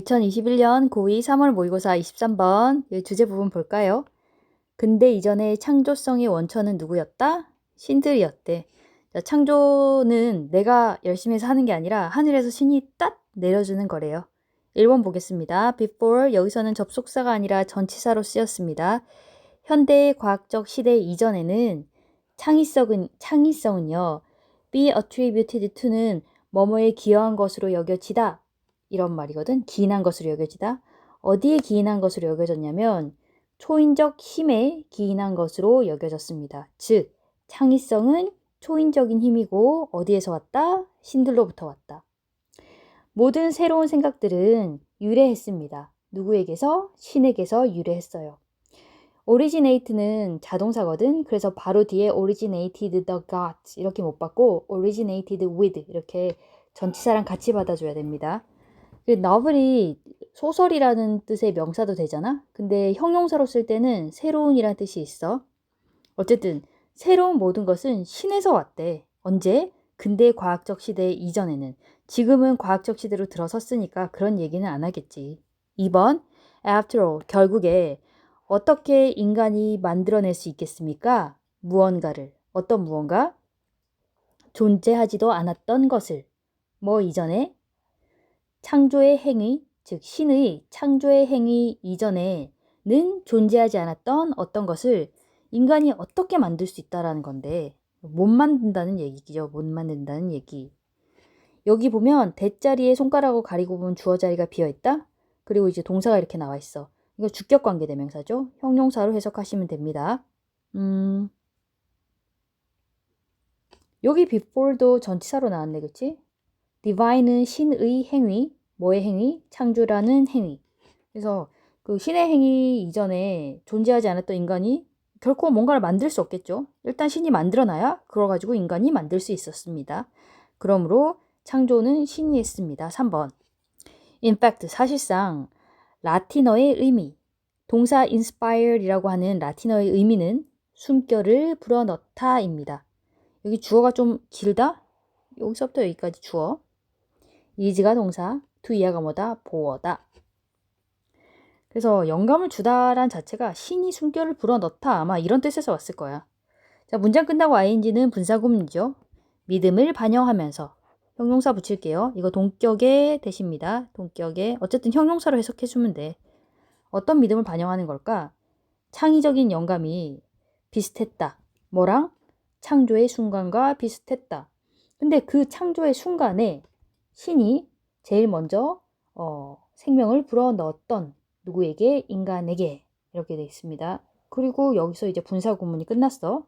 2021년 고2 3월 모의고사 23번 이 주제 부분 볼까요? 근대 이전의 창조성의 원천은 누구였다? 신들이었대. 자, 창조는 내가 열심히 해서 하는 게 아니라 하늘에서 신이 딱 내려주는 거래요. 1번 보겠습니다. before 여기서는 접속사가 아니라 전치사로 쓰였습니다. 현대 과학적 시대 이전에는 창의성은 창의성은요. be attributed to는 뭐뭐에 기여한 것으로 여겨지다. 이런 말이거든. 기인한 것으로 여겨지다. 어디에 기인한 것으로 여겨졌냐면 초인적 힘에 기인한 것으로 여겨졌습니다. 즉, 창의성은 초인적인 힘이고 어디에서 왔다? 신들로부터 왔다. 모든 새로운 생각들은 유래했습니다. 누구에게서? 신에게서 유래했어요. originate는 자동사거든. 그래서 바로 뒤에 originated the gods 이렇게 못 받고 originated with 이렇게 전치사랑 같이 받아줘야 됩니다. 그 너블이 소설이라는 뜻의 명사도 되잖아. 근데 형용사로 쓸 때는 새로운이라는 뜻이 있어. 어쨌든 새로운 모든 것은 신에서 왔대. 언제? 근대 과학적 시대 이전에는. 지금은 과학적 시대로 들어섰으니까 그런 얘기는 안 하겠지. 2번 After all, 결국에 어떻게 인간이 만들어낼 수 있겠습니까? 무언가를. 어떤 무언가? 존재하지도 않았던 것을. 뭐 이전에? 창조의 행위, 즉 신의 창조의 행위 이전에는 존재하지 않았던 어떤 것을 인간이 어떻게 만들 수 있다라는 건데 못 만든다는 얘기죠. 못 만든다는 얘기. 여기 보면 대자리에 손가락으로 가리고 보면 주어 자리가 비어 있다. 그리고 이제 동사가 이렇게 나와 있어. 이거 주격 관계 대명사죠. 형용사로 해석하시면 됩니다. 음. 여기 before도 전치사로 나왔네, 그치? Divine은 신의 행위, 뭐의 행위? 창조라는 행위. 그래서 그 신의 행위 이전에 존재하지 않았던 인간이 결코 뭔가를 만들 수 없겠죠. 일단 신이 만들어놔야 그걸 가지고 인간이 만들 수 있었습니다. 그러므로 창조는 신이 했습니다. 3번. In fact, 사실상 라틴어의 의미, 동사 inspired이라고 하는 라틴어의 의미는 숨결을 불어넣다입니다. 여기 주어가 좀 길다? 여기서부터 여기까지 주어. 이지가 동사, to 이하가 뭐다? 보어다. 그래서 영감을 주다란 자체가 신이 숨결을 불어넣다 아마 이런 뜻에서 왔을 거야. 자, 문장 끝나고 ing는 분사구문이죠. 믿음을 반영하면서 형용사 붙일게요. 이거 동격의 대시입니다. 동격의 어쨌든 형용사로 해석해 주면 돼. 어떤 믿음을 반영하는 걸까? 창의적인 영감이 비슷했다. 뭐랑? 창조의 순간과 비슷했다. 근데 그 창조의 순간에 신이 제일 먼저 어, 생명을 불어넣었던 누구에게? 인간에게 이렇게 돼 있습니다. 그리고 여기서 이제 분사 구문이 끝났어.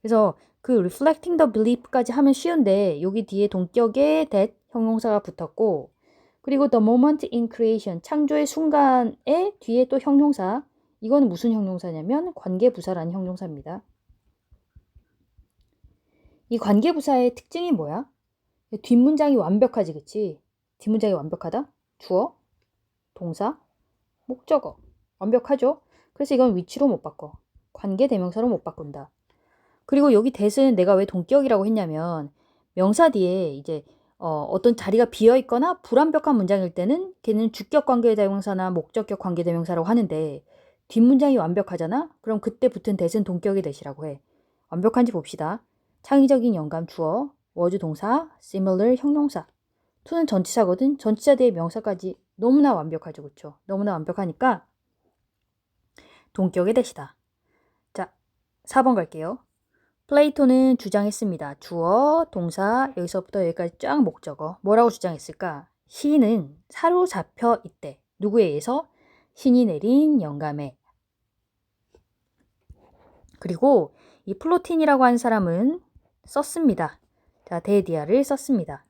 그래서 그 reflecting the belief까지 하면 쉬운데 여기 뒤에 동격에 that 형용사가 붙었고 그리고 the moment in creation 창조의 순간에 뒤에 또 형용사 이거는 무슨 형용사냐면 관계부사라는 형용사입니다. 이 관계부사의 특징이 뭐야? 뒷문장이 완벽하지 그치? 뒷문장이 완벽하다? 주어, 동사, 목적어 완벽하죠? 그래서 이건 위치로 못 바꿔. 관계 대명사로 못 바꾼다. 그리고 여기 대은 내가 왜 동격이라고 했냐면 명사 뒤에 이제 어, 어떤 자리가 비어 있거나 불완벽한 문장일 때는 걔는 주격 관계 대명사나 목적격 관계 대명사라고 하는데 뒷문장이 완벽하잖아? 그럼 그때 붙은 대은 동격의 대시라고 해. 완벽한지 봅시다. 창의적인 영감 주어, 워즈 동사, similar 형용사. to는 전치사거든. 전치사 뒤에 명사까지 너무나 완벽하죠. 그쵸? 너무나 완벽하니까 동격의 대시다. 자, 4번 갈게요. 플레이토는 주장했습니다. 주어, 동사, 여기서부터 여기까지 쫙 목적어. 뭐라고 주장했을까? 시인은 사로잡혀 있대. 누구에 의해서? 신이 내린 영감에. 그리고 이 플로틴이라고 한 사람은 썼습니다. 자, 데디아를 썼습니다.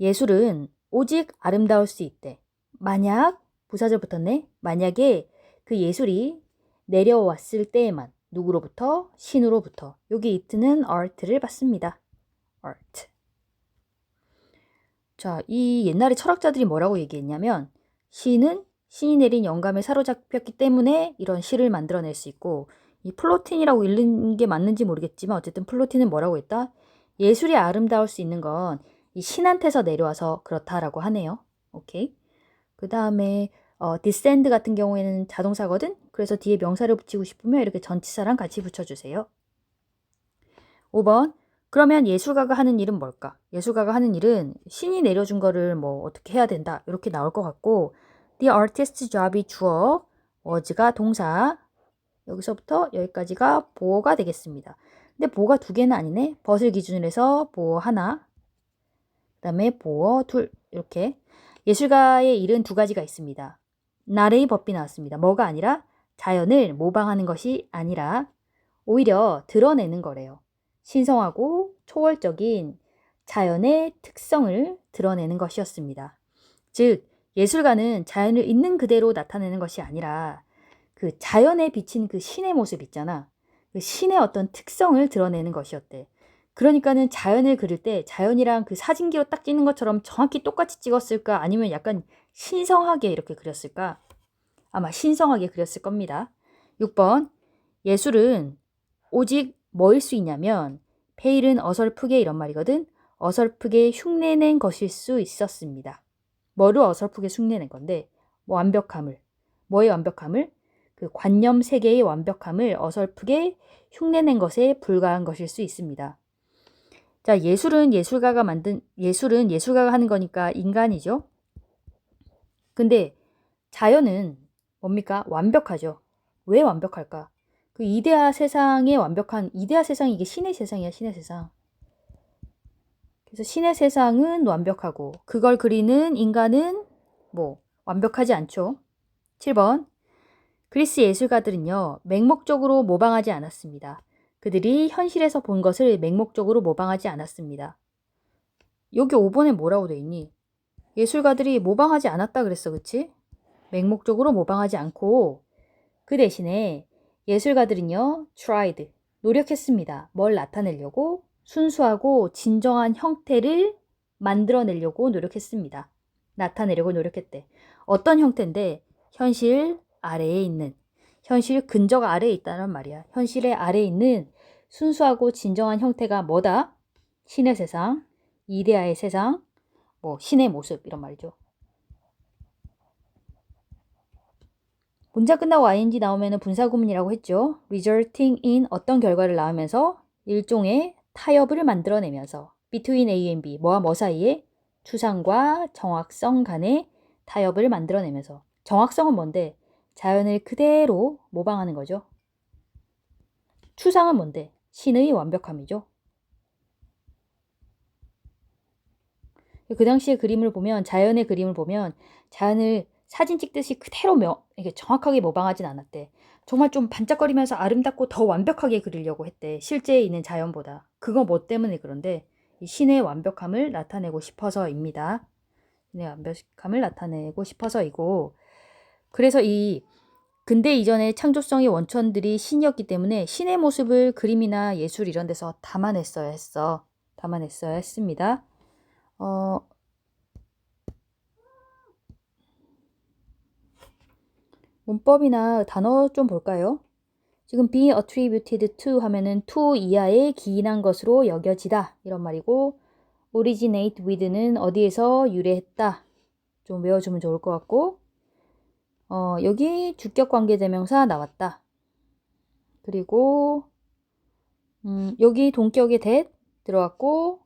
예술은 오직 아름다울 수 있대. 만약 부사절 붙었네. 만약에 그 예술이 내려왔을 때에만 누구로부터? 신으로부터. 여기 it는 art를 받습니다. art. 자, 이 옛날에 철학자들이 뭐라고 얘기했냐면 시는 신이 내린 영감에 사로잡혔기 때문에 이런 시를 만들어낼 수 있고 이 플로틴이라고 읽는 게 맞는지 모르겠지만 어쨌든 플로틴은 뭐라고 했다? 예술이 아름다울 수 있는 건 이 신한테서 내려와서 그렇다라고 하네요. 오케이. 그 다음에 어, descend 같은 경우에는 자동사거든. 그래서 뒤에 명사를 붙이고 싶으면 이렇게 전치사랑 같이 붙여주세요. 5번. 그러면 예술가가 하는 일은 뭘까? 예술가가 하는 일은 신이 내려준 거를 뭐 어떻게 해야 된다. 이렇게 나올 것 같고 The artist's job이 주어, was가 동사, 여기서부터 여기까지가 보어가 되겠습니다. 근데 보어가 두 개는 아니네. 벗을 기준으로 해서 보어 하나, 그 다음에 보어 둘 이렇게 예술가의 일은 두 가지가 있습니다. 나레이 법비 나왔습니다. 뭐가 아니라 자연을 모방하는 것이 아니라 오히려 드러내는 거래요. 신성하고 초월적인 자연의 특성을 드러내는 것이었습니다. 즉, 예술가는 자연을 있는 그대로 나타내는 것이 아니라 그 자연에 비친 그 신의 모습 있잖아. 그 신의 어떤 특성을 드러내는 것이었대. 그러니까는 자연을 그릴 때 자연이랑 그 사진기로 딱 찍는 것처럼 정확히 똑같이 찍었을까? 아니면 약간 신성하게 이렇게 그렸을까? 아마 신성하게 그렸을 겁니다. 6번. 예술은 오직 뭐일 수 있냐면 페일은 어설프게 이런 말이거든. 어설프게 흉내낸 것일 수 있었습니다. 뭐를 어설프게 흉내낸 건데 뭐 완벽함을 뭐의 완벽함을 그 관념 세계의 완벽함을 어설프게 흉내낸 것에 불과한 것일 수 있습니다. 자, 예술은 예술가가 만든 예술은 예술가가 하는 거니까 인간이죠. 근데 자연은 뭡니까? 완벽하죠. 왜 완벽할까? 그 이데아 세상에 완벽한 이데아 세상이 이게 신의 세상이야, 신의 세상. 그래서 신의 세상은 완벽하고 그걸 그리는 인간은 뭐 완벽하지 않죠. 7번. 그리스 예술가들은요, 맹목적으로 모방하지 않았습니다. 그들이 현실에서 본 것을 맹목적으로 모방하지 않았습니다. 여기 5번에 뭐라고 돼 있니? 예술가들이 모방하지 않았다 그랬어, 그치? 맹목적으로 모방하지 않고 그 대신에 예술가들은요, tried, 노력했습니다. 뭘 나타내려고? 순수하고 진정한 형태를 만들어내려고 노력했습니다. 나타내려고 노력했대. 어떤 형태인데? 현실 아래에 있는, 현실 근적 아래에 있다는 말이야. 현실의 아래에 있는 순수하고 진정한 형태가 뭐다? 신의 세상, 이데아의 세상, 뭐 신의 모습 이런 말이죠. 문장 끝나고 ing 나오면 분사 구문이라고 했죠. resulting in 어떤 결과를 낳으면서 일종의 타협을 만들어내면서 between A and B 뭐와 뭐 사이에 추상과 정확성 간의 타협을 만들어내면서 정확성은 뭔데? 자연을 그대로 모방하는 거죠. 추상은 뭔데? 신의 완벽함이죠. 그 당시의 그림을 보면 자연의 그림을 보면 자연을 사진 찍듯이 그대로 명, 이게 정확하게 모방하진 않았대. 정말 좀 반짝거리면서 아름답고 더 완벽하게 그리려고 했대. 실제에 있는 자연보다. 그거 뭐 때문에 그런데 이 신의 완벽함을 나타내고 싶어서입니다. 신의 완벽함을 나타내고 싶어서이고 그래서 이 근대 이전의 창조성의 원천들이 신이었기 때문에 신의 모습을 그림이나 예술 이런 데서 담아냈어야 했어. 담아냈어야 했습니다. 어, 문법이나 단어 좀 볼까요? 지금 be attributed to 하면은 to 이하에 기인한 것으로 여겨지다 이런 말이고 originate with는 어디에서 유래했다 좀 외워주면 좋을 것 같고 어, 여기 주격 관계 대명사 나왔다. 그리고 음, 여기 동격의 that 들어갔고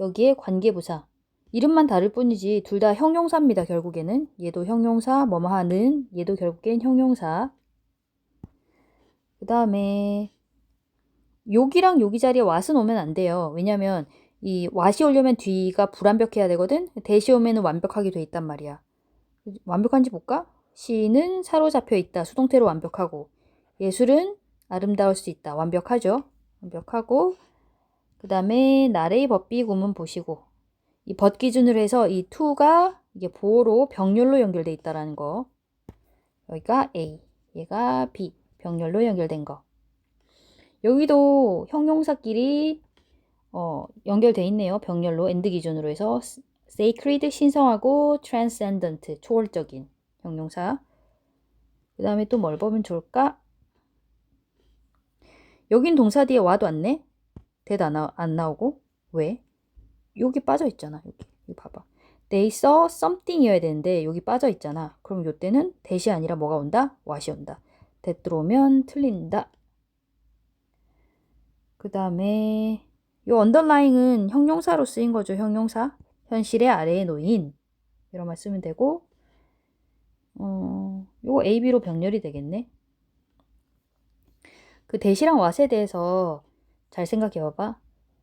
여기에 관계부사 이름만 다를 뿐이지 둘 다 형용사입니다. 결국에는 얘도 형용사 뭐뭐 하는 얘도 결국엔 형용사 그 다음에 여기랑 여기 자리에 왓은 오면 안 돼요. 왜냐면 이 왓이 오려면 뒤가 불완벽해야 되거든. 대시 오면 완벽하게 돼 있단 말이야. 완벽한지 볼까? 시는 사로잡혀 있다. 수동태로 완벽하고. 예술은 아름다울 수 있다. 완벽하죠. 완벽하고. 그 다음에 나레이 법비 구문 보시고. 이 벗 기준으로 해서 이 to가 이게 보호로 병렬로 연결돼 있다라는 거. 여기가 A, 얘가 B, 병렬로 연결된 거. 여기도 형용사끼리 어, 연결돼 있네요. 병렬로 엔드 기준으로 해서 sacred 신성하고 transcendent 초월적인 형용사. 그 다음에 또 뭘 보면 좋을까? 여긴 동사 뒤에 와도 왔네? 대안 안 나오고 왜? 여기 빠져 있잖아. 여기. 이거 봐봐. they saw something이어야 되는데 여기 빠져 있잖아. 그럼 요때는 that이 아니라 뭐가 온다? what이 온다. that 들어오면 틀린다. 그 다음에 요 언더라잉은 형용사로 쓰인 거죠. 형용사. 현실의 아래에 놓인 이런 말 쓰면 되고 어, 요거 A, B로 병렬이 되겠네. 그 대시랑 왓에 대해서 잘 생각해 봐봐.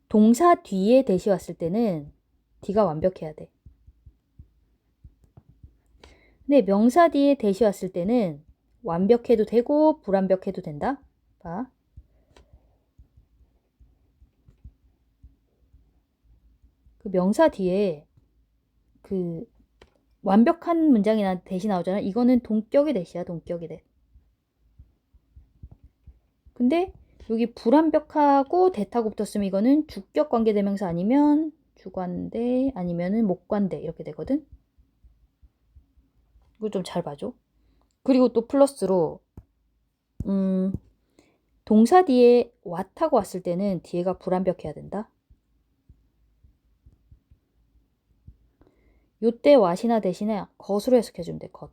동사 뒤에 대시 왔을 때는 D가 완벽해야 돼. 근데 명사 뒤에 대시 왔을 때는 완벽해도 되고 불완벽해도 된다. 봐. 그 명사 뒤에 그 완벽한 문장이 나 대시 나오잖아. 이거는 동격의 대시야, 동격의 대. 근데 여기 불완벽하고 대타고 붙었으면 이거는 주격 관계 대명사 아니면 주관대 아니면은 목관대 이렇게 되거든. 이거 좀 잘 봐줘. 그리고 또 플러스로 음 동사 뒤에 왓하고 왔을 때는 뒤에가 불완벽해야 된다. 요때 왓이나 대신에 것으로 해석해주면 돼, 것.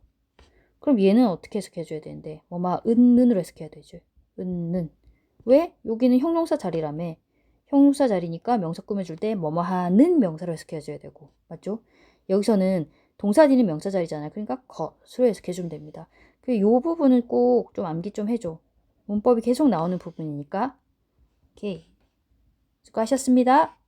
그럼 얘는 어떻게 해석해줘야 되는데? 뭐마 은는으로 해석해야 되죠. 은는. 왜? 여기는 형용사 자리라며. 형용사 자리니까 명사 꾸며줄 때 뭐뭐 하는 명사로 해석해줘야 되고. 맞죠? 여기서는 동사 뒤는 명사 자리잖아요. 그러니까 것으로 해석해주면 됩니다. 그 요 부분은 꼭 좀 암기 좀 해줘. 문법이 계속 나오는 부분이니까. 오케이. 수고하셨습니다.